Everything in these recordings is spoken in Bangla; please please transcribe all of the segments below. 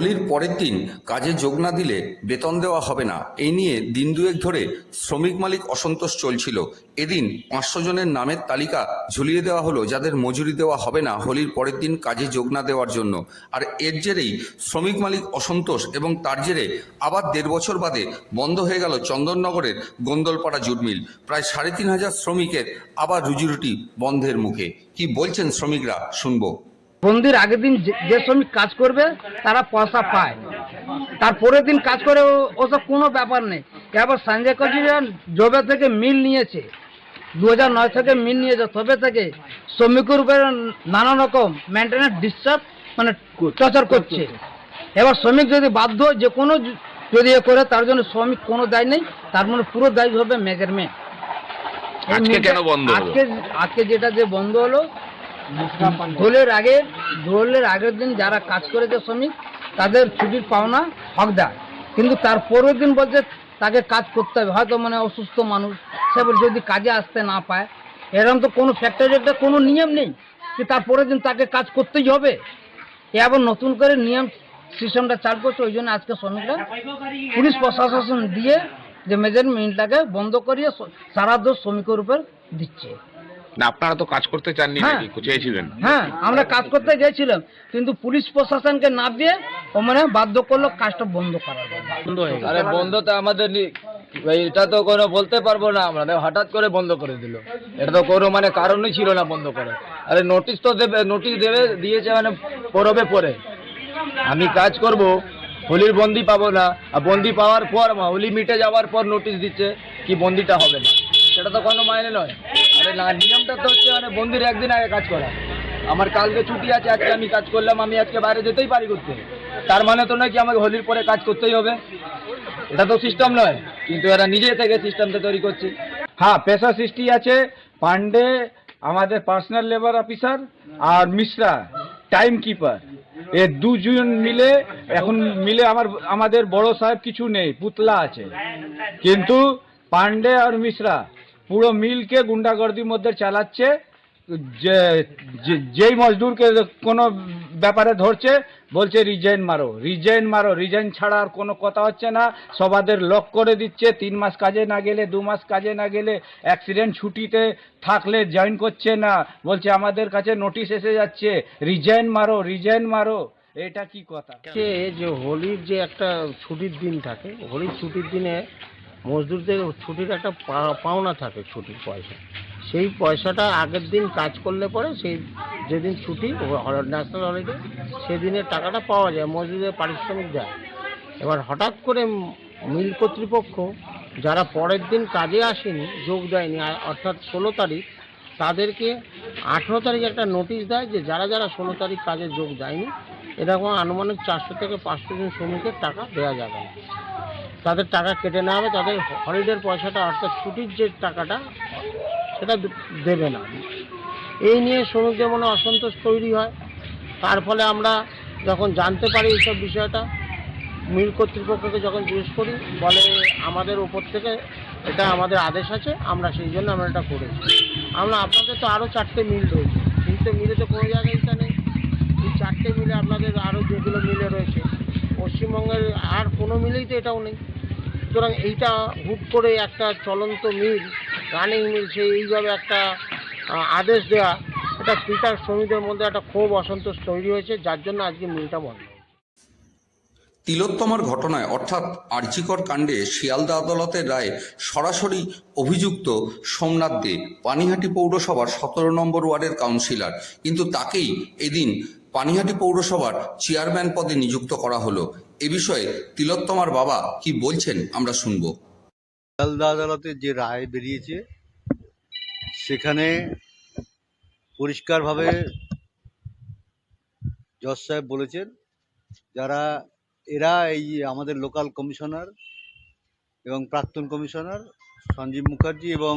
হোলির পরের দিন কাজে যোগ না দিলে বেতন দেওয়া হবে না। এই নিয়ে দিন দুয়েক ধরে শ্রমিক মালিক অসন্তোষ চলছিল। এদিন পাঁচশো জনের নামের তালিকা ঝুলিয়ে দেওয়া হলো, যাদের মজুরি দেওয়া হবে না হোলির পরের দিন কাজে যোগ না দেওয়ার জন্য। আর এর জেরেই শ্রমিক মালিক অসন্তোষ এবং তার জেরে আবার দেড় বছর বাদে বন্ধ হয়ে গেল চন্দননগরের গোন্দলপাড়া জুট মিল প্রায় সাড়ে তিন হাজার শ্রমিকের আবার রুজিরুটি বন্ধের মুখে। কি বলছেন শ্রমিকরা, শুনব। বন্দির আগের দিন যে- শ্রমিক কাজ করবে তারা পয়সা পায়। তার পরের দিন কাজ করে ওসব কোনো ব্যাপার নেই। এবার সঞ্জয় কচিরা জবে থেকে মিল নিয়েছে। দু নয় থেকে মিল নিয়েছে। তবে থেকে শ্রমিকের উপরে নানা রকম মেনটেন্যান্স ডিস্টার্ব মানে টর্চার করছে। এবার শ্রমিক যদি বাধ্য যে কোনো যদি এ করে তার জন্য শ্রমিক কোনো দায় নেই। তার মানে পুরো দায়ী হবে মেজারমেন্ট। আজকে কেন বন্ধ আজকে আজকে যেটা যে বন্ধ হলো দোলের আগে দোলের আগের দিন যারা কাজ করেছে শ্রমিক, তাদের ছুটির পাওনা হকদার। কিন্তু তার পরের দিন বলছে, তাকে কাজ করতে হবে। হয়তো মানে অসুস্থ মানুষ। সে যদি কাজে আসতে না পায়, এরকম তো কোনো ফ্যাক্টরিতে কোনো নিয়ম নেই যে তার পরের দিন তাকে কাজ করতেই হবে। এ আবার নতুন করে নিয়ম সিস্টেমটা চালু করছে, ওই জন্য আজকে শ্রমিকরা পুলিশ প্রশাসন দিয়ে যে মেজারমেন্টটাকে বন্ধ করিয়ে সারা দোষ শ্রমিকের উপর দিচ্ছে। না আপনারা তো কাজ করতে চাননি হ্যাঁ। নাকি? চেয়েছিলেন। হ্যাঁ আমরা কাজ করতে গেছিলাম কিন্তু পুলিশ প্রশাসনকে না দিয়ে ও মানে বাধ্য করল কাজটা বন্ধ করার বন্ধ হয়ে গেল আরে বন্ধ তো আমাদের এটা তো কোনো বলতে পারব না আমরা। হঠাৎ করে বন্ধ করে দিল। এটা তো কোনো মানে কারণই ছিল না বন্ধ করে আরে নোটিশ তো দেবে নোটিশ দেবে দিয়েছে মানে পরবে পরে। আমি কাজ করব হোলির বন্দি পাবো না। আর বন্দি পাওয়ার পর হোলি মিটে যাওয়ার পর নোটিশ দিচ্ছে কি বন্দিটা হবে না। সেটা তো কোনো মাইনে নয়। নিয়মটা তো হচ্ছে মানে বন্দির একদিন আগে কাজ করা। আমার কালকে ছুটি আছে, আজকে আমি কাজ করলাম, আমি আজকে বাইরে যেতেই পারি করতে। তার মানে তো নয় কি আমাকে হোলির পরে কাজ করতেই হবে। এটা তো সিস্টেম নয়, কিন্তু এরা নিজে থেকে সিস্টেমটা তৈরি করছে। হ্যাঁ পেশা সৃষ্টি আছে পান্ডে আমাদের পার্সোনাল লেবার অফিসার আর মিশ্রা টাইম কিপার এ দুজন মিলে, এখন মিলে আমার, আমাদের বড় সাহেব কিছু নেই, পুতলা আছে। কিন্তু পান্ডে আর মিশ্রা পুরো মিলকে গুন্ডাগর্দির মধ্যে চালাচ্ছে, যে যেই মজদুরকে কোনো ব্যাপারে ধরছে, বলছে, রিজাইন মারো রিজাইন মারো, রিজাইন ছাড়া আর কোনো কথা হচ্ছে না, সবাদের লক করে দিচ্ছে, তিন মাস কাজে না গেলে, দু মাস কাজে না গেলে, অ্যাক্সিডেন্ট ছুটিতে থাকলে জয়েন করছে না, বলছে, আমাদের কাছে নোটিশ এসে যাচ্ছে, রিজাইন মারো রিজাইন মারো। এটা কি কথা? যে হোলির যে একটা ছুটির দিন থাকে, হোলির ছুটির দিনে মজদুরদের ছুটির একটা পাওনা থাকে ছুটির পয়সা। সেই পয়সাটা আগের দিন কাজ করলে পরে সেই যেদিন ছুটি ন্যাশনাল হলিডে, সেদিনের টাকাটা পাওয়া যায় মজদুরদের পারিশ্রমিক দেয়। এবার হঠাৎ করে মিল কর্তৃপক্ষ যারা পরের দিন কাজে আসেনি, যোগ দেয়নি অর্থাৎ ষোলো তারিখ, তাদেরকে আঠেরো তারিখ একটা নোটিশ দেয় যে যারা যারা ষোলো তারিখ কাজে যোগ দেয়নি, এরকম আনুমানিক চারশো থেকে পাঁচশো জন শ্রমিকের টাকা দেওয়া যাবে না। তাদের টাকা কেটে নেওয়া হবে, তাদের হলিডের পয়সাটা অর্থাৎ ছুটির যে টাকাটা, সেটা দেবে না। এই নিয়ে শ্রমিকদের মনে অসন্তোষ তৈরি হয়, তার ফলে আমরা যখন জানতে পারি এইসব বিষয়টা, মিল কর্তৃপক্ষকে যখন জিজ্ঞেস করি, বলে আমাদের ওপর থেকে এটা আমাদের আদেশ আছে, আমরা সেই জন্য আমরা এটা করেছি। আমরা, আপনাদের তো আরও চারটে মিল রয়েছে। তিনটে মিলে তো কোনো জায়গায় নেই। এই চারটে মিলে আপনাদের আরও যেগুলো মিলে রয়েছে পশ্চিমবঙ্গের আর কোনো মিলেই তো এটাও নেই। সুতরাং এইটা হুট করে একটা চলন্ত মিল, রানিং মিল সেই এইভাবে একটা আদেশ দেওয়া এটা পিটার শ্রমিকদের মধ্যে একটা ক্ষোভ, অসন্তোষ তৈরি হয়েছে, যার জন্য আজকে মিলটা বন্ধ তিলোত্তমার ঘটনায় অর্থাৎ আর্জিকর কাণ্ডে শিয়ালদা আদালতের রায় সরাসরি অভিযুক্ত সোমনাথ দে, পানিহাটি পৌরসভার সতেরো নম্বর ওয়ার্ডের কাউন্সিলর। কিন্তু তাকেই এদিন পানিহাটি পৌরসভার চেয়ারম্যান পদে নিযুক্ত করা হলো। এ বিষয়ে তিলোত্তমার বাবা কি বলছেন আমরা শুনব। আদালতের যে রায় বেরিয়েছে, সেখানে পরিষ্কারভাবে জজ সাহেব বলেছেন, যারা, এরা এই আমাদের লোকাল কমিশনার এবং প্রাক্তন কমিশনার সঞ্জীব মুখার্জি এবং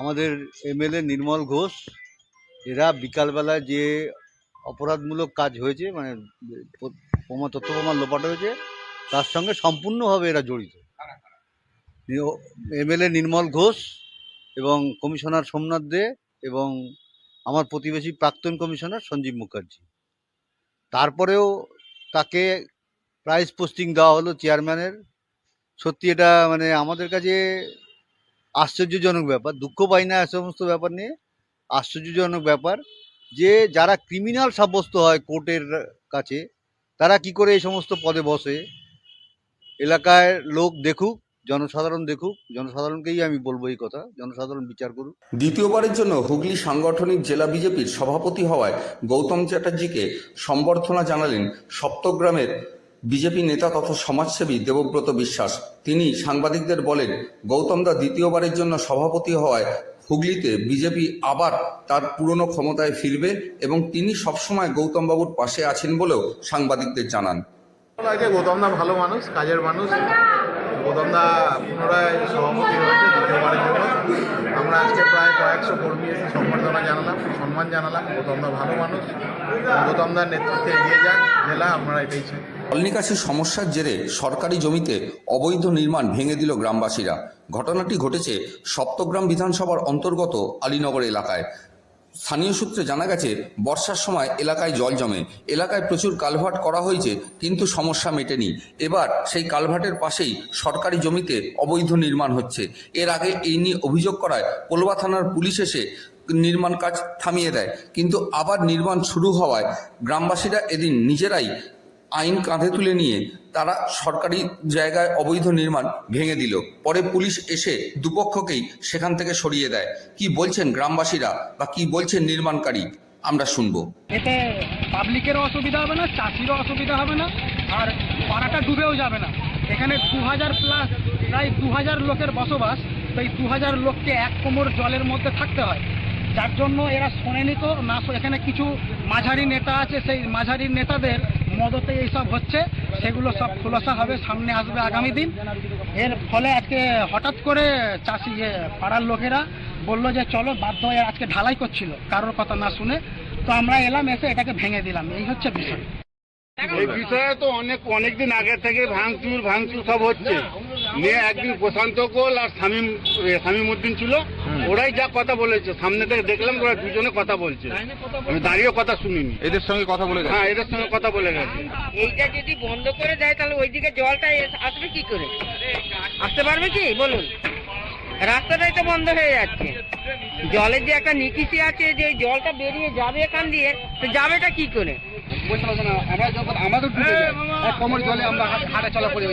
আমাদের এমএলএ নির্মল ঘোষ এরা বিকালবেলায় যে অপরাধমূলক কাজ হয়েছে মানে প্রমা তথ্য প্রমাণ লোপাট হয়েছে, তার সঙ্গে সম্পূর্ণভাবে এরা জড়িত। এমএলএ নির্মল ঘোষ এবং কমিশনার সোমনাথ দে এবং আমার প্রতিবেশী প্রাক্তন কমিশনার সঞ্জীব মুখার্জি। তারপরেও তাকে প্রাইজ পোস্টিং দেওয়া হলো চেয়ারম্যানের। সত্যি এটা মানে আমাদের কাছে আশ্চর্যজনক ব্যাপার, দুঃখ পাই না এ সমস্ত ব্যাপার নিয়ে। আশ্চর্যজনক ব্যাপার যে যারা ক্রিমিনাল সাব্যস্ত হয় কোর্টের কাছে, তারা কি করে এই সমস্ত পদে বসে? এলাকায় লোক দেখুক, জনসাধারণ দেখুক, জনসাধারণকেই আমি বলব এই কথা, জনসাধারণ বিচার করুক। দ্বিতীয়বারের জন্য হুগলি সাংগঠনিক জেলা বিজেপির সভাপতি হওয়ায় গৌতম চ্যাটার্জিকে সম্বর্ধনা জানালেন সপ্তগ্রামের বিজেপি নেতা তথা সমাজসেবী দেবব্রত বিশ্বাস। তিনি সাংবাদিকদের বলেন, গৌতম দা দ্বিতীয়বারের জন্য সভাপতি হওয়ায় হুগলিতে বিজেপি আবার তার পুরনো ক্ষমতায় ফিরবে এবং তিনি সবসময় গৌতমবাবুর পাশে আছেন বলেও সাংবাদিকদের জানান। গৌতমদা ভালো মানুষ, কাজের মানুষ। গৌতমদা পুনরায় সভাপতি হয়েছে দ্বিতীয়বারের জন্য। আমরা আজকে প্রায় কয়েকশো কর্মী এসে সম্বর্ধনা জানালাম, সম্মান জানালাম। গৌতমদা ভালো মানুষ গৌতমদার নেতৃত্বে এগিয়ে যাক, জেলা আমরা এটাই চাই জল নিকাশির সমস্যার জেরে সরকারি জমিতে অবৈধ নির্মাণ ভেঙে দিল গ্রামবাসীরা। ঘটনাটি ঘটেছে সপ্তগ্রাম বিধানসভার অন্তর্গত আলীনগর এলাকায়। স্থানীয় সূত্রে জানা গেছে, বর্ষার সময় এলাকায় জল জমে। এলাকায় প্রচুর কালভার্ট করা হয়েছে, কিন্তু সমস্যা মেটেনি। এবার সেই কালভার্টের পাশেই সরকারি জমিতে অবৈধ নির্মাণ হচ্ছে। এর আগে এই নিয়ে অভিযোগ করায় পোলবা থানার পুলিশ এসে নির্মাণ কাজ থামিয়ে দেয়। কিন্তু আবার নির্মাণ শুরু হওয়ায় গ্রামবাসীরা এদিন নিজেরাই আইন কাঁধে তুলে নিয়ে তারা সরকারি জায়গায় অবৈধ নির্মাণ ভেঙে দিল। পরে পুলিশ এসে দুপক্ষকেই সেখান থেকে সরিয়ে দেয়। কি বলছেন গ্রামবাসীরা বা কি বলছেন নির্মাণকারী? আমরা শুনব। এতে পাবলিকেরও অসুবিধা হবে না, চাষিরও অসুবিধা হবে না, আর পাড়াটা ডুবেও যাবে না। এখানে দু হাজার প্লাস প্রায় দু হাজার লোকের বসবাস। তো এই দু হাজার লোককে এক কোমর জলের মধ্যে থাকতে হয়। যার জন্য এরা শোনেনি তো না এখানে কিছু মাঝারি নেতা আছে, সেই মাঝারি নেতাদের মদতে এইসব হচ্ছে, সেগুলো সব খোলসা হবে, সামনে আসবে আগামী দিন। এর ফলে আজকে হঠাৎ করে চাষি পাড়ার লোকেরা বলল যে, চলো, বাধ্য হয়ে আজকে ঢালাই করছিল, কারোর কথা না শুনে। তো আমরা এলাম, এসে এটাকে ভেঙে দিলাম। এই হচ্ছে বিষয়। এই বিষয়ে তো অনেক, অনেকদিন আগে থেকে ভাঙচুর ভাঙচুর সব হচ্ছে। নিয়ে একদিন প্রশান্ত গোল আর শামীম এ, শামীমউদ্দিন ছিল। ওরাই যা কথা বলেছে সামনে থেকে দেখলাম ওরা দুজনে কথা বলছে। আমি দাঁড়িয়ে কথা শুনিনি। এদের সঙ্গে কথা বলে হ্যাঁ এদের সঙ্গে কথা বলে গেছে। এইটা যদি বন্ধ করে দেয় তাহলে ওইদিকে জলটা এস- আসবে কি করে? আসতে পারবে কি? বলুন। রাস্তাটাই তো বন্ধ হয়ে যাচ্ছে। জলের যে একটা নিকিশি আছে যে জলটা বেরিয়ে যাবে এখান দিয়ে তো যাবেটা কি করে? আমরা যখন আমাদের এক জলে আমরা চলা করি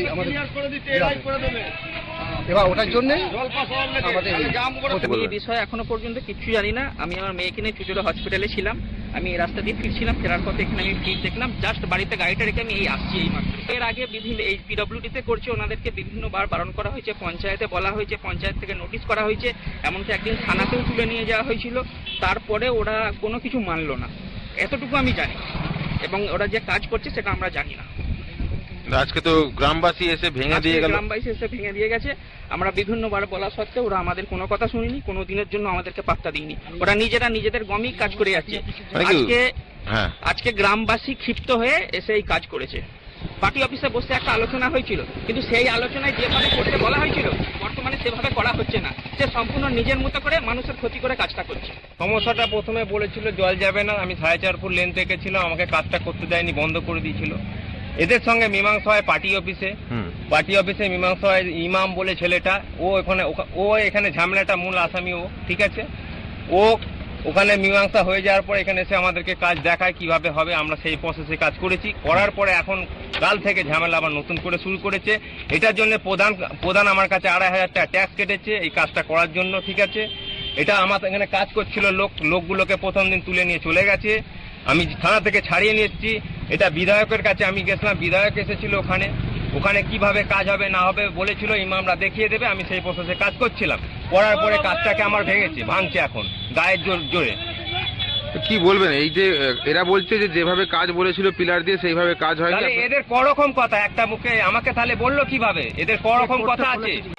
এই বিষয়ে এখনও পর্যন্ত কিচ্ছু জানি না। আমি আমার মেয়েকে নিয়ে চুচুড়া হসপিটালে ছিলাম। আমি এই রাস্তা দিয়ে ফিরছিলাম, ফেরার পথে এখানে আমি ফির দেখলাম। জাস্ট বাড়িতে গাড়িটা রেখে আমি এই আসছি এই মাত্র এর আগে বিভিন্ন এই পিডব্লিউডিতে করছে, ওনাদেরকে বিভিন্নবার বারণ করা হয়েছে, পঞ্চায়েতে বলা হয়েছে, পঞ্চায়েত থেকে নোটিশ করা হয়েছে, এমনকি একদিন থানাতেও তুলে নিয়ে যাওয়া হয়েছিল। তারপরে ওরা কোনো কিছু মানলো না। এতটুকু আমি জানি। এবং ওরা যে কাজ করছে সেটা আমরা জানি না। আজকে তো গ্রামবাসী এসে ভেঙে দিয়ে গেল। গ্রামবাসী এসে ভেঙে দিয়ে গেছে। আমরা বিভিন্নবার বলা সত্ত্বেও ওরা আমাদের কোনো কথা শুনিনি কোনো দিনের জন্য আমাদেরকে পাত্তা দিইনি। ওরা নিজেরা নিজেদের গমই কাজ করে যাচ্ছে। মানে আজকে হ্যাঁ। আজকে গ্রামবাসী ক্ষিপ্ত হয়ে এসে এই কাজ করেছে। পার্টি অফিসে বসে একটা আলোচনা হয়েছিল। কিন্তু সেই আলোচনায় যেভাবে করতে বলা হয়েছিল বর্তমানে সেভাবে করা হচ্ছে না। সে সম্পূর্ণ নিজের মতো করে মানুষের ক্ষতি করে কাজটা করছে। সমস্যাটা প্রথমে বলেছিল জল যাবে না। আমি সাড়ে চার ফুট লেন থেকে ছিলাম আমাকে কাজটা করতে দেয়নি বন্ধ করে দিয়েছিল। এদের সঙ্গে মীমাংসা হয় পার্টি অফিসে। পার্টি অফিসে মীমাংসা হয় ইমাম বলে ছেলেটা ও এখানে ওখা- ও এখানে ঝামেলাটা মূল আসামি ও ঠিক আছে? ও ওখানে মীমাংসা হয়ে যাওয়ার পর এখানে এসে আমাদেরকে কাজ দেখায় কীভাবে হবে, আমরা সেই প্রসেসে কাজ করেছি। করার পরে এখন কাল থেকে ঝামেলা আবার নতুন করে শুরু করেছে। এটার জন্য প্রধান প্রধান আমার কাছে আড়াই হাজার টাকা ট্যাক্স কেটেছে এই কাজটা করার জন্য, ঠিক আছে? এটা আমার এখানে কাজ করছিল লোক, লোকগুলোকে প্রথম দিন তুলে নিয়ে চলে গেছে। আমি থানা থেকে ছাড়িয়ে নিয়ে এসেছি। এটা বিধায়কের কাছে আমি গেছিলাম, বিধায়ক এসেছিল ওখানে। ওখানে কীভাবে কাজ হবে না হবে বলেছিল, ইমামরা দেখিয়ে দেবে, আমি সেই প্রসেসে কাজ করছিলাম। করার পরে কাজটাকে আমার ভেঙেছে ভাঙছে এখন গায়ের জোর জোরে। কি বলবেন এই যে এরা বলছে যে যেভাবে কাজ বলেছিল পিলার দিয়ে সেইভাবে কাজ হয় এদের করকম কথা একটা মুখে আমাকে তাহলে বলল কীভাবে? এদের করকম কথা আছে।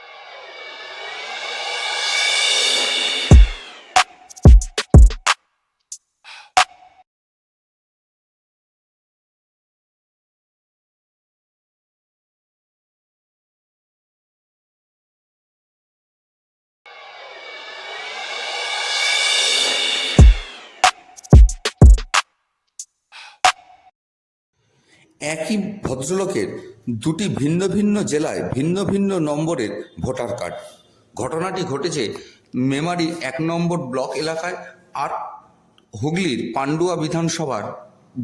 একই ভদ্রলোকের দুটি ভিন্ন ভিন্ন জেলায় ভিন্ন ভিন্ন নম্বরের ভোটার কার্ড। ঘটনাটি ঘটেছে মেমারি এক নম্বর ব্লক এলাকায় আর হুগলির পান্ডুয়া বিধানসভার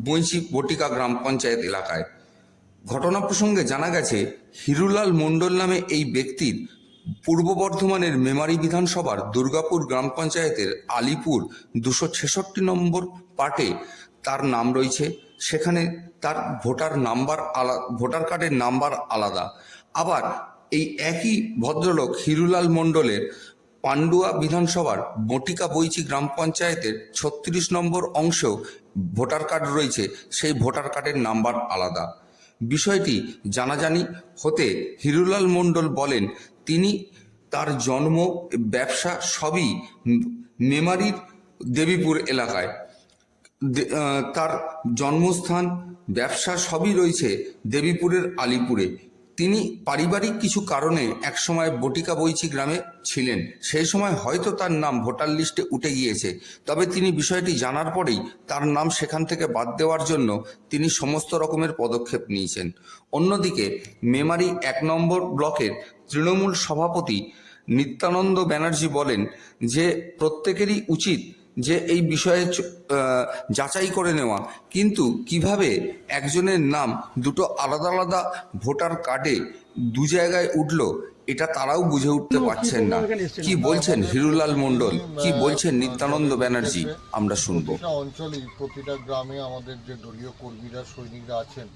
বৈঁচি বটিকা গ্রাম পঞ্চায়েত এলাকায়। ঘটনা প্রসঙ্গে জানা গেছে, হিরুলাল মণ্ডল নামে এই ব্যক্তির পূর্ব বর্ধমানের মেমারি বিধানসভার দুর্গাপুর গ্রাম পঞ্চায়েতের আলিপুর দুশো ছেষট্টি নম্বর পার্টে তার নাম রয়েছে সেখানে তার ভোটার নাম্বার আলা, ভোটার কার্ডের নাম্বার আলাদা। আবার এই একই ভদ্রলোক হিরুলাল মণ্ডলের পান্ডুয়া বিধানসভার বটিকা বইচি গ্রাম পঞ্চায়েতের ছত্রিশ নম্বর অংশেও ভোটার কার্ড রয়েছে, সেই ভোটার কার্ডের নাম্বার আলাদা। বিষয়টি জানাজানি হতে হিরুলাল মণ্ডল বলেন, তিনি তার জন্ম, ব্যবসা সবই মেমারির দেবীপুর এলাকায়। তার জন্মস্থান, ব্যবসা সবই রয়েছে দেবীপুরের আলিপুরে। তিনি পারিবারিক কিছু কারণে একসময় বটিকা বইচি গ্রামে ছিলেন। সেই সময় হয়তো তার নাম ভোটার লিস্টে উঠে গিয়েছে। তবে তিনি বিষয়টি জানার পরেই তার নাম সেখান থেকে বাদ দেওয়ার জন্য তিনি সমস্ত রকমের পদক্ষেপ নিয়েছেন। অন্যদিকে, মেমারি এক নম্বর ব্লকের তৃণমূল সভাপতি নিত্যানন্দ ব্যানার্জি বলেন যে, প্রত্যেকেরই উচিত যে এই বিষয়ে যাচাই করে নেওয়া। কিন্তু কীভাবে একজনের নাম দুটো আলাদা আলাদা ভোটার কার্ডে দু জায়গায় উঠল এটা তারাও বুঝে উঠতে পারছেন না। কি বলছেন হিরুলাল মণ্ডল? কি বলছেন নিত্যানন্দ ব্যানার্জি? আমরা শুনব। অঞ্চলেই প্রতিটা গ্রামে আমাদের যে দলীয় কর্মীরা সৈনিকরা আছেন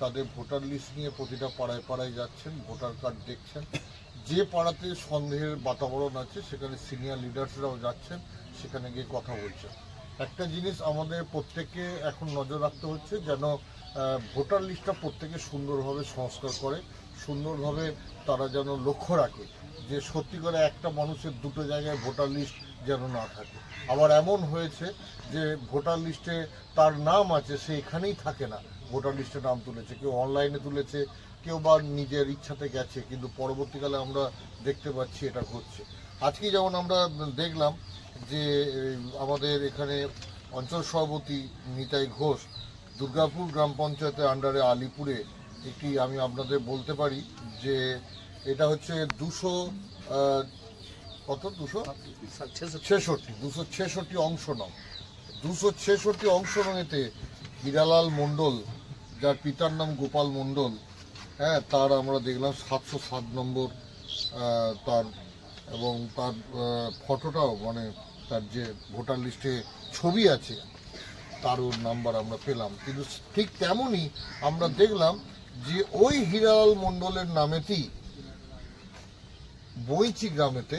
তাদের ভোটার লিস্ট নিয়ে প্রতিটা পাড়ায় পাড়ায় যাচ্ছেন ভোটার কার্ড দেখছেন। যে পাড়াতে সন্দেহের বাতাবরণ আছে সেখানে সিনিয়র লিডার্সরাও যাচ্ছেন। সেখানে গিয়ে কথা বলছে। একটা জিনিস আমাদের প্রত্যেককে এখন নজর রাখতে হচ্ছে যেন ভোটার লিস্টটা প্রত্যেকে সুন্দরভাবে সংস্কার করে, সুন্দরভাবে তারা যেন লক্ষ্য রাখে যে সত্যি করে একটা মানুষের দুটো জায়গায় ভোটার লিস্ট যেন না থাকে। আবার এমন হয়েছে যে ভোটার লিস্টে তার নাম আছে, সে এখানেই থাকে না। ভোটার লিস্টে নাম তুলেছে, কেউ অনলাইনে তুলেছে, কেউ বা নিজের ইচ্ছাতে গেছে, কিন্তু পরবর্তীকালে আমরা দেখতে পাচ্ছি এটা ঘটছে। আজকে যেমন আমরা দেখলাম যে আমাদের এখানে অঞ্চল সভাপতি নিতাই ঘোষ দুর্গাপুর গ্রাম পঞ্চায়েতের আন্ডারে আলিপুরে একটি আমি আপনাদের বলতে পারি যে, এটা হচ্ছে দুশো কত? দুশো? ছেষট্টি দুশো ছেষট্টি অংশ নাম দুশো ছেষট্টি অংশ নঙেতে হীরালাল মণ্ডল, যার পিতার নাম গোপাল মণ্ডল হ্যাঁ তার আমরা দেখলাম সাতশো সাত নম্বর তার এবং তার ফটোটাও মানে তার যে ভোটার লিস্টে ছবি আছে তারও নাম্বার আমরা পেলাম। কিন্তু ঠিক তেমনই আমরা দেখলাম যে ওই হীরালাল মণ্ডলের নামেতেই বইচি গ্রামেতে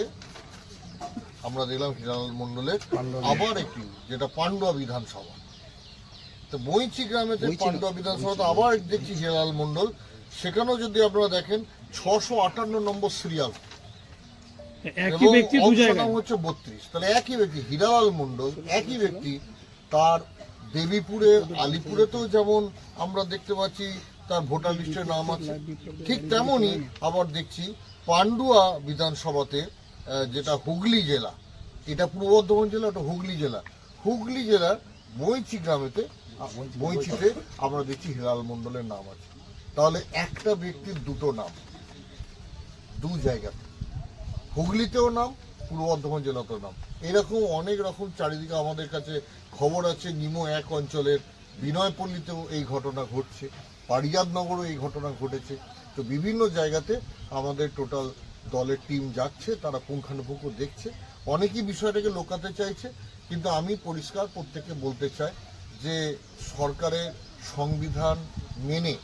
আমরা দেখলাম হীরালাল মণ্ডলের আবার একটি যেটা পান্ডুয়া বিধানসভা। তো বইচি গ্রামেতে পান্ডুয়া বিধানসভাতে আবার দেখছি হীরালাল মণ্ডল। সেখানেও যদি আপনারা দেখেন ছশো আটান্ন নম্বর সিরিয়াল। একই ব্যক্তি দু জায়গায়। হচ্ছে বত্রিশ। তাহলে একই ব্যক্তি হীরালাল মণ্ডল একই ব্যক্তি তার দেবীপুরে আলিপুরেতেও যেমন আমরা দেখতে পাচ্ছি তার ভোটার লিস্টে নাম আছে। ঠিক তেমনই আবার দেখছি পান্ডুয়া বিধানসভাতে যেটা হুগলি জেলা এটা পূর্ব বর্ধমান জেলা ওটা হুগলি জেলা। হুগলি জেলার বইচি গ্রামেতে বইচিতে আমরা দেখছি হিলাল মণ্ডলের নাম আছে। তাহলে একটা ব্যক্তির দুটো নাম দু জায়গাতে। হুগলিতেও নাম, পূর্ব বর্ধমান জেলাতেও নাম। এরকম অনেক রকম চারিদিকে আমাদের কাছে খবর আছে, নিমো এক অঞ্চলের বিনয়পল্লীতেও এই ঘটনা ঘটছে পারিয়াদনগরও এই ঘটনা ঘটেছে। তো বিভিন্ন জায়গাতে আমাদের টোটাল দলের টিম যাচ্ছে, তারা পুঙ্খানুপুঙ্খ দেখছে। অনেকেই বিষয়টাকে লোকাতে চাইছে, কিন্তু আমি পরিষ্কার প্রত্যেকে বলতে চাই যে সরকারের সংবিধান মেনে,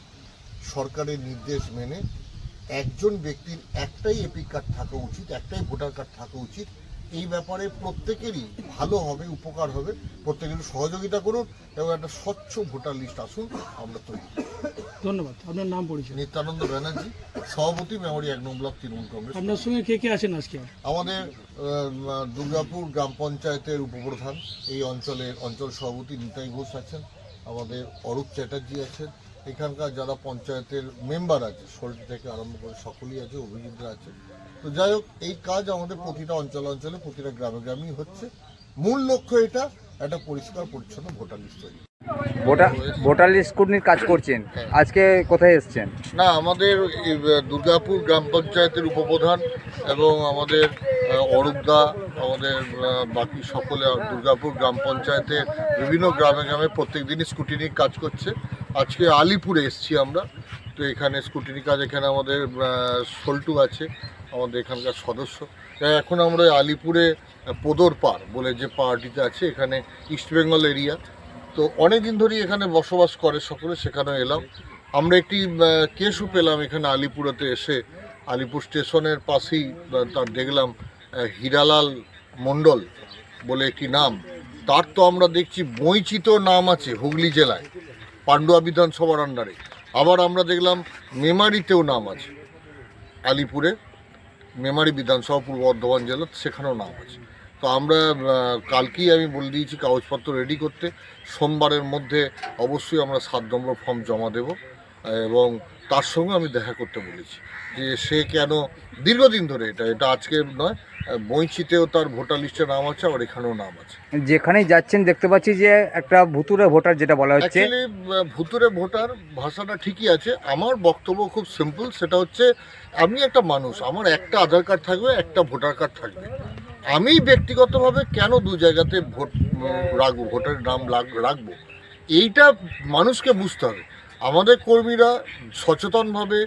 সরকারের নির্দেশ মেনে একজন ব্যক্তির একটাই এপিক কার্ড থাকা উচিত একটাই ভোটার কার্ড থাকা উচিত। এই ব্যাপারে প্রত্যেকেরই ভালো হবে উপকার হবে। প্রত্যেকের সহযোগিতা করুন এবং একটা স্বচ্ছ ভোটার লিস্ট আসুন আমরা তৈরি। ধন্যবাদ। আপনার নাম পরিচয়? নিত্যানন্দ ব্যানার্জি সভাপতি মেমোরি এক নং ব্লক তৃণমূল কংগ্রেস আপনার সঙ্গে কে কে আছেন আজকে? আমাদের দুর্গাপুর গ্রাম পঞ্চায়েতের উপপ্রধান এই অঞ্চলের অঞ্চল সভাপতি নিতাই ঘোষ আছেন। আমাদের অরূপ চ্যাটার্জি আছেন। এখানকার যারা পঞ্চায়েতের মেম্বার আছে সরকার থেকে আরম্ভ করে সকলেই আছে অভিযোগরা আছে। তো যাই হোক, এই কাজ আমাদের প্রতিটা অঞ্চল অঞ্চলে, প্রতিটা গ্রামে গ্রামেই হচ্ছে। মূল লক্ষ্য এটা, একটা পরিষ্কার, পরিচ্ছন্ন ভোটার লিস্ট তৈরি। ভোটার স্কুটনির কাজ করছেন। আজকে কোথায় এসছেন? না, আমাদের দুর্গাপুর গ্রাম পঞ্চায়েতের উপপ্রধান এবং আমাদের অরূপদা, আমাদের বাকি সকলে দুর্গাপুর গ্রাম পঞ্চায়েতের বিভিন্ন গ্রামে গ্রামে প্রত্যেক দিনই স্কুটিনি কাজ করছে। আজকে আলিপুরে এসছি আমরা। তো এখানে স্কুটিনি কাজ, এখানে আমাদের সল্টু আছে, আমাদের এখানকার সদস্য। এখন আমরা আলিপুরে পোদর পাড় বলে যে পার্টিতে আছে, এখানে ইস্টবেঙ্গল এরিয়া তো অনেক দিন ধরেই এখানে বসবাস করে সকলে সেখানে এলাম। আমরা একটি কেসও পেলাম এখানে আলিপুরেতে এসে। আলিপুর স্টেশনের পাশেই তার দেখলাম হীরালাল মণ্ডল বলে একটি নাম। তার তো আমরা দেখছি বইচিত নাম আছে হুগলি জেলায়, পাণ্ডুয়া বিধানসভার আন্ডারে আবার আমরা দেখলাম মেমারিতেও নাম আছে। আলিপুরে মেমারি বিধানসভা পূর্ব বর্ধমান জেলার, সেখানেও নাম আছে। তো আমরা কালকেই আমি বলে দিয়েছি কাগজপত্র রেডি করতে। সোমবারের মধ্যে অবশ্যই আমরা সাত নম্বর ফর্ম জমা দেব। এবং তার সঙ্গে আমি দেখা করতে বলেছি যে সে কেন দীর্ঘদিন ধরে এটা এটা আজকে নয় বইচিতেও তার ভোটার লিস্টে নাম আছে আবার এখানেও নাম আছে। যেখানেই যাচ্ছেন দেখতে পাচ্ছি যে একটা ভুতুরে ভোটার যেটা বলা হচ্ছে। ভুতুরে ভোটার ভাষাটা ঠিকই আছে। আমার বক্তব্য খুব সিম্পল সেটা হচ্ছে আমি একটা মানুষ আমার একটা আধার কার্ড থাকবে একটা ভোটার কার্ড থাকবে। আমি ব্যক্তিগতভাবে কেন দু জায়গাতে ভোট, রাখব ভোটারের নাম রাখব? এইটা মানুষকে বুঝতে হবে। আমাদের কর্মীরা সচেতনভাবে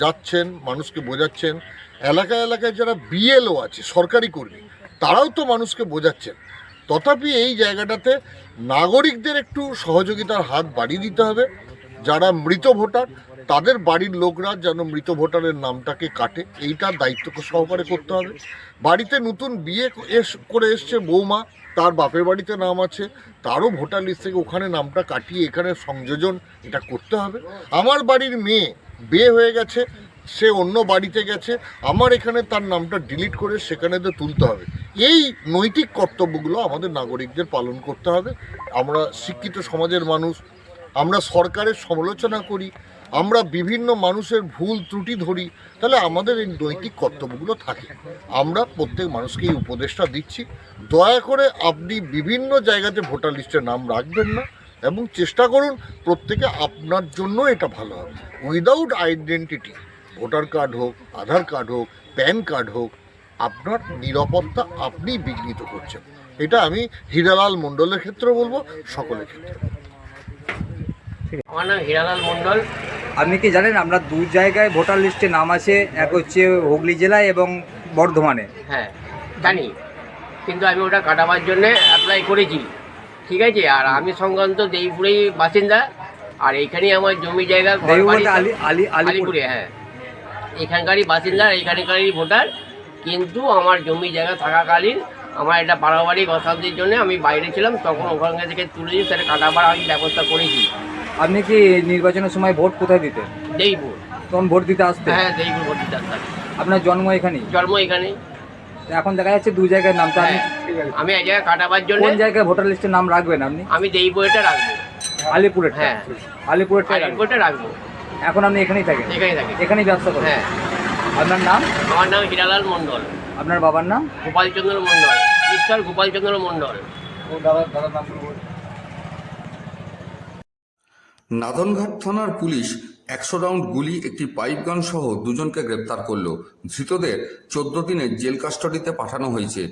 যাচ্ছেন, মানুষকে বোঝাচ্ছেন। এলাকায় এলাকায় যারা বিএলও আছে, সরকারি কর্মী, তারাও তো মানুষকে বোঝাচ্ছেন। তথাপি এই জায়গাটাতে নাগরিকদের একটু সহযোগিতার হাত বাড়িয়ে দিতে হবে। যারা মৃত ভোটার, তাদের বাড়ির লোকরা যেন মৃত ভোটারের নামটাকে কাটে, এইটা দায়িত্ব সহকারে করতে হবে। বাড়িতে নতুন বিয়ে এস- করে এসছে বৌমা, তার বাপের বাড়িতে নাম আছে, তারও ভোটার লিস্ট থেকে ওখানে নামটা কাটিয়ে এখানে সংযোজন এটা করতে হবে। আমার বাড়ির মেয়ে বিয়ে হয়ে গেছে, সে অন্য বাড়িতে গেছে, আমার এখানে তার নামটা ডিলিট করে সেখানে তো তুলতে হবে। এই নৈতিক কর্তব্যগুলো আমাদের নাগরিকদের পালন করতে হবে। আমরা শিক্ষিত সমাজের মানুষ আমরা সরকারের সমালোচনা করি, আমরা বিভিন্ন মানুষের ভুল, ত্রুটি ধরি, তাহলে আমাদের এই নৈতিক কর্তব্যগুলো থাকে। আমরা প্রত্যেক মানুষকে এই উপদেশটা দিচ্ছি। দয়া করে আপনি বিভিন্ন জায়গাতে ভোটার লিস্টে নাম রাখবেন না এবং চেষ্টা করুন প্রত্যেকে আপনার জন্য এটা ভালো হবে। উইদাউট আইডেন্টিটি ভোটার কার্ড হোক, আধার কার্ড হোক, প্যান কার্ড হোক, আপনার নিরাপত্তা আপনি বিঘ্নিত করছেন। এটা আমি হীরালাল মণ্ডলের ক্ষেত্রে বলব, সকলের ক্ষেত্রে। আমার নাম হীরালাল মণ্ডল। আপনি কি জানেন আমরা দু জায়গায় ভোটার লিস্টে নাম আছে এক হচ্ছে হুগলি জেলায় এবং বর্ধমানে। হ্যাঁ জানি। কিন্তু আমি ওটা কাটাবার জন্য অ্যাপ্লাই করেছি। ঠিক আছে? আর আমি সংক্রান্ত দেইপুরেই বাসিন্দা। আর এইখানেই আমার জমি জায়গা ঘর বাড়ি বলতে আলি আলি আলিপুরে। হ্যাঁ। এখানকারই বাসিন্দা এখানকারই ভোটার। কিন্তু আমার জমি জায়গা থাকাকালীন আমার এটা পারিবারিক অশান্তির জন্য আমি বাইরে ছিলাম। তখন ওখান থেকে তুলে দিয়ে সেটা কাটাবার আমি ব্যবস্থা করেছি। আপনি কি নির্বাচনের সময় ভোট কোথায় দিতেন? দেইপুর তখন ভোট দিতে আসতেন? হ্যাঁ দেইপুর ভোট দিতে আসতাম। আপনার জন্ম এখানেই? জন্ম এখানে এখন দেখা যাচ্ছে দু জায়গায় নাম তো আপনি হ্যাঁ, আমি এক জায়গায় কাটাবার জন্য কোন জায়গায় ভোটার লিস্টে নাম রাখবেন আপনি? আমি দেইপুরটা রাখব। আলিপুরের হ্যাঁ। আলিপুরের আলিপুরটা রাখব। এখন আপনি এখানেই থাকেন? এখানেই থাকি। এখানেই ব্যবসা করেন? হ্যাঁ। আপনার নাম? আমার নাম হীরালাল মণ্ডল। আপনার বাবার নাম? গোপালচন্দ্র মণ্ডল। ঈশ্বর গোপালচন্দ্র মণ্ডল। নাদনঘাট থানার পুলিশ একশো রাউন্ড গুলি, একটি পাইপ গান সহ দুজনকে গ্রেপ্তার করল। ধৃতদের চোদ্দ দিনের জেল কাস্টাডিতে পাঠানো হয়েছে।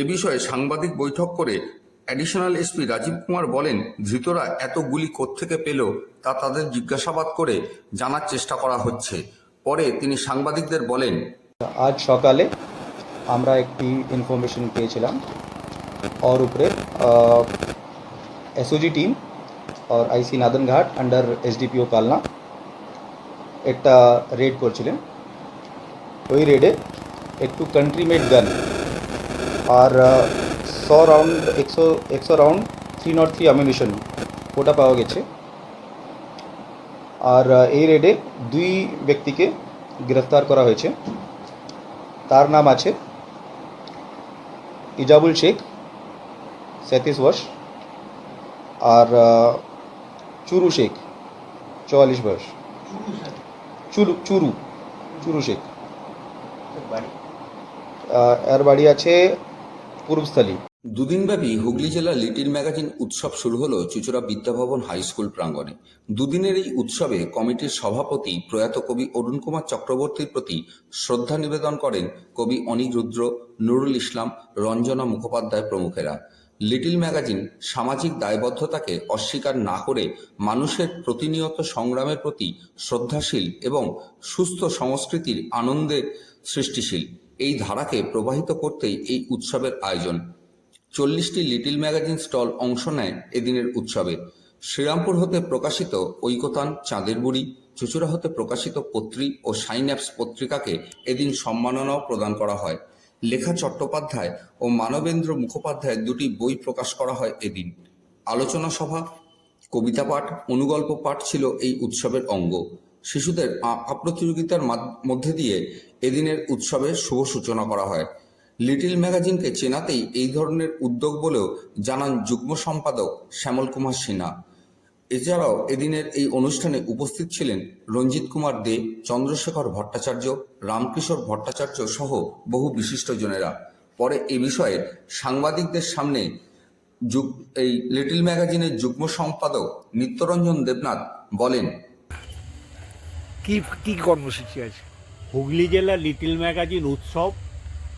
এ বিষয়ে সাংবাদিক বৈঠক করে অ্যাডিশনাল এসপি রাজীব কুমার বলেন, ধৃতরা এত গুলি কোত্থেকে পেল তা তাদের জিজ্ঞাসাবাদ করে জানার চেষ্টা করা হচ্ছে। পরে তিনি সাংবাদিকদের বলেন, আজ সকালে আমরা একটি ইনফরমেশন পেয়েছিলাম। और উপরে এসওজি টিম और আইসি নাদন ঘাট আন্ডার এসডিপিও কালনা একটা রেড করছিলেন। ওই রেডে একটু কান্ট্রি মেড গান আর শো রাউন্ড একশো একশো round three not three ammunition ওটা পাওয়া গেছে। আর এই রেডে দুই ব্যক্তিকে গ্রেফতার করা হয়েছে। তার নাম আছে ইজাবুল শেখ সৈঁত্রিশ বর্ষ আর চুরু শেখ। চুয়াল্লিশ বয়স। চুরু চুরু চুরু শেখ। এর বাড়ি আছে পূর্বস্থলী দুদিনব্যাপী হুগলি জেলার লিটিল ম্যাগাজিন উৎসব শুরু হলো চুচুড়া বিদ্যাভবন হাই স্কুল প্রাঙ্গণে। দুদিনের এই উৎসবে কমিটির সভাপতি প্রয়াত কবি অরুণ কুমার চক্রবর্তীর প্রতি শ্রদ্ধা নিবেদন করেন কবি অনিরুদ্র, নুরুল ইসলাম, রঞ্জনা মুখোপাধ্যায় প্রমুখেরা। লিটিল ম্যাগাজিন সামাজিক দায়বদ্ধতাকে অস্বীকার না করে মানুষের প্রতিনিয়ত সংগ্রামের প্রতি শ্রদ্ধাশীল এবং সুস্থ সংস্কৃতির আনন্দে সৃষ্টিশীল। এই ধারাকে প্রবাহিত করতেই এই উৎসবের আয়োজন। চল্লিশটি লিটিল ম্যাগাজিন স্টল অংশ নেয় এদিনের উৎসবে। শ্রীরামপুর হতে প্রকাশিত ঐকতান চাঁদের বুড়ি চুচুড়া হতে প্রকাশিত পত্রী ও সাইন্যাপস পত্রিকাকে এদিন সম্মাননাও প্রদান করা হয়। লেখা চট্টোপাধ্যায় ও মানবেন্দ্র মুখোপাধ্যায়ের দুটি বই প্রকাশ করা হয় এদিন। আলোচনা সভা, কবিতা পাঠ, অনুগল্প পাঠ ছিল এই উৎসবের অঙ্গ। শিশুদের আঁকা প্রতিযোগিতার মধ্যে দিয়ে এদিনের উৎসবের শুভ সূচনা করা হয়। লিটিল ম্যাগাজিনকে চেনাতেই এই ধরনের উদ্যোগ বলেও জানান যুগ্ম সম্পাদক শ্যামল কুমার সিনহা। এছাড়াও এদিনের এই অনুষ্ঠানে উপস্থিত ছিলেন রঞ্জিত কুমার দে, চন্দ্রশেখর ভট্টাচার্য, রামকিশোর ভট্টাচার্য সহ বহু বিশিষ্টজনেরা। পরে এ বিষয়ে সাংবাদিকদের সামনে যুগ- এই লিটিল ম্যাগাজিনের যুগ্ম সম্পাদক নিত্যরঞ্জন দেবনাথ বলেন, কি কি কর্মসূচি আছে? হুগলি জেলা লিটল ম্যাগাজিন উৎসব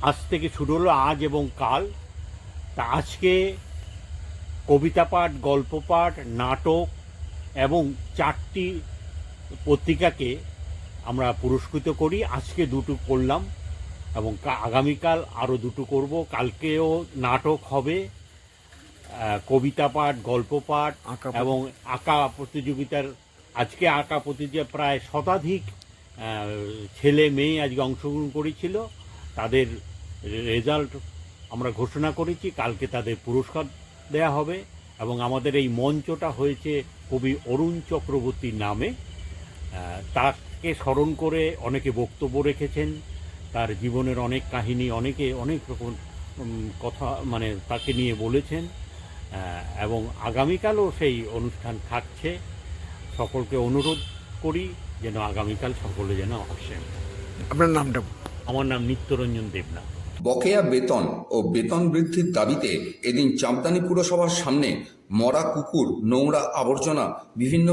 আজ থেকে শুরু হলো আজ এবং কাল। তা আজকে কবিতা পাঠ, গল্প পাঠ, নাটক এবং চারটি পত্রিকাকে আমরা পুরস্কৃত করি। আজকে দুটো করলাম এবং আগামীকাল আরও দুটো করব। কালকেও নাটক হবে কবিতা পাঠ গল্প পাঠ এবং আঁকা প্রতিযোগিতার আজকে আঁকা প্রতিযোগিতা প্রায় শতাধিক ছেলে মেয়ে আজকে অংশগ্রহণ করেছিল। তাদের রেজাল্ট আমরা ঘোষণা করেছি। কালকে তাদের পুরস্কার দেয়া হবে। এবং আমাদের এই মঞ্চটা হয়েছে কবি অরুণ চক্রবর্তীর নামে। তাকে স্মরণ করে অনেকে বক্তব্য রেখেছেন। তার জীবনের অনেক কাহিনী অনেকে অনেক রকম কথা মানে তাকে নিয়ে বলেছেন। এবং আগামীকালও সেই অনুষ্ঠান থাকছে। সকলকে অনুরোধ করি যেন আগামীকাল সকলে যেন আসেন। আপনার নামটা আমার নাম নিত্যরঞ্জন দেবনাথ। বকেয়া বেতন ও বেতন বৃদ্ধির দাবিতে এদিন চাঁদদানি পুরসভার সামনে মরা কুকুর, নোংরা আবর্জনা, বিভিন্ন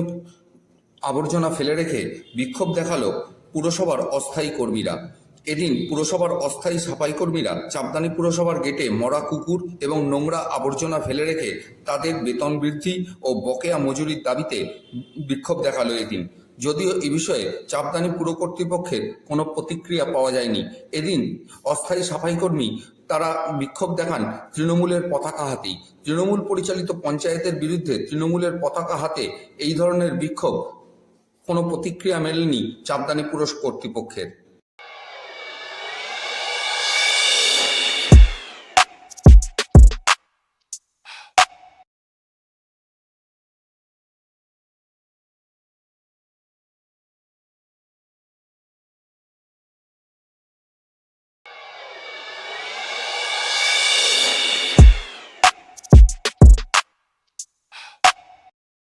আবর্জনা ফেলে রেখে বিক্ষোভ দেখাল পুরসভার অস্থায়ী কর্মীরা। এদিন পুরসভার অস্থায়ী সাফাই কর্মীরা চাঁদদানি পুরসভার গেটে মরা কুকুর এবং নোংরা আবর্জনা ফেলে রেখে তাদের বেতন বৃদ্ধি ও বকেয়া মজুরির দাবিতে বিক্ষোভ দেখাল এদিন। যদিও এ বিষয়ে চাপদানি পুর কর্তৃপক্ষের কোনো প্রতিক্রিয়া পাওয়া যায়নি। এদিন অস্থায়ী সাফাই কর্মী তারা বিক্ষোভ দেখান তৃণমূলের পতাকা হাতেই তৃণমূল পরিচালিত পঞ্চায়েতের বিরুদ্ধে তৃণমূলের পতাকা হাতে এই ধরনের বিক্ষোভ কোনো প্রতিক্রিয়া মেলেনি চাপদানি পুর কর্তৃপক্ষের।